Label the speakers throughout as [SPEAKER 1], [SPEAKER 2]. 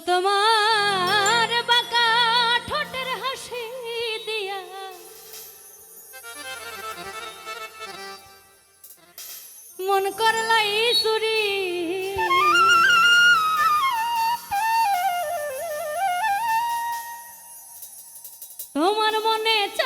[SPEAKER 1] তোমার বাঁকা ঠোঁটের হাসি দিয়া। মন করলাই সুরি তোমার মনে চা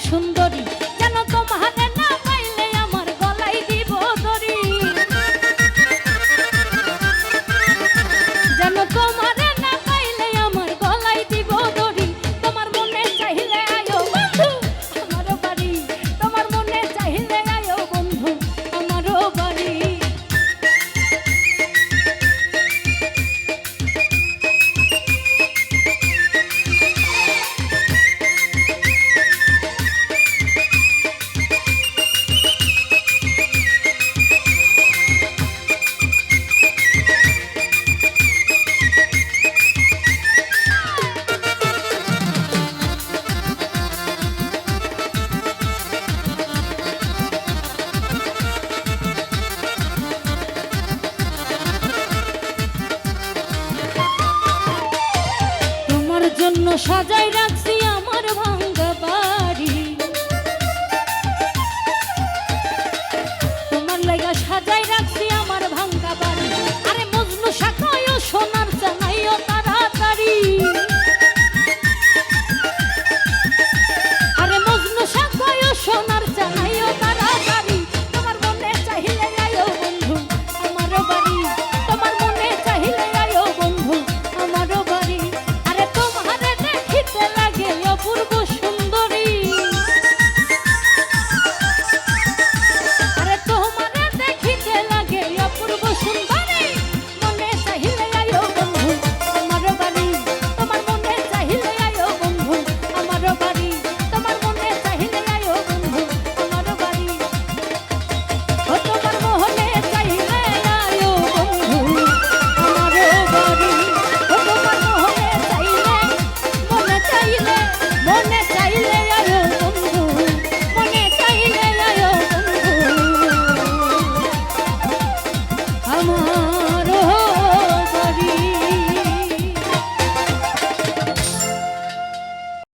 [SPEAKER 1] সুন্দর সাজাই